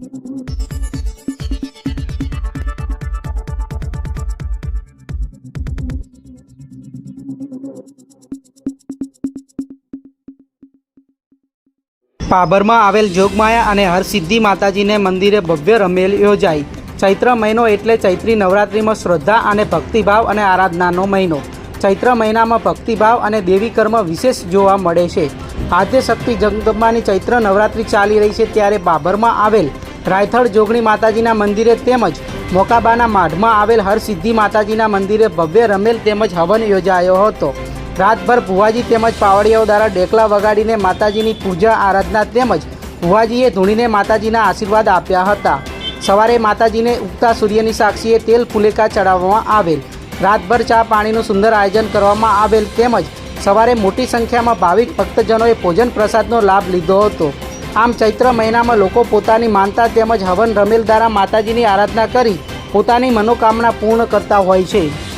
પાભરમાં આવેલ જોગમાયા અને હરસિદ્ધિ માતાજીને મંદિરે ભવ્ય રમેલ યોજાઈ. ચૈત્ર મહિનો એટલે ચૈત્રી નવરાત્રિમાં શ્રદ્ધા અને ભક્તિભાવ અને આરાધનાનો મહિનો. ચૈત્ર મહિનામાં ભક્તિભાવ અને દેવી કર્મ વિશેષ જોવા મળે છે. આજે શક્તિ જગદંબાની ચૈત્ર નવરાત્રિ ચાલી રહી છે ત્યારે બાબરમાં આવેલ રાયથળ જોગણી માતાજીના મંદિરે તેમજ મોકાબાના માઢમાં આવેલ હરસિદ્ધિ માતાજીના મંદિરે ભવ્ય રમેલ તેમજ હવન યોજાયો હતો. રાતભર ભુવાજી તેમજ પાવડિયાઓ દ્વારા ડેકલા વગાડીને માતાજીની પૂજા, આરાધના તેમજ ભુવાજીએ ધૂણીને માતાજીના આશીર્વાદ આપ્યા હતા. સવારે માતાજીને ઉગતા સૂર્યની સાક્ષીએ તેલ ફુલેકા ચડાવવામાં આવેલ. રાતભર ચા પાણીનું સુંદર આયોજન કરવામાં આવેલ તેમજ સવારે મોટી સંખ્યામાં ભાવિક ભક્તજનોએ ભોજન પ્રસાદનો લાભ લીધો હતો. આમ ચૈત્ર મહિનામાં લોકો પોતાની માનતા તેમજ હવન રમેલ દ્વારા માતાજીની આરાધના કરી પોતાની મનોકામના પૂર્ણ કરતા હોય છે.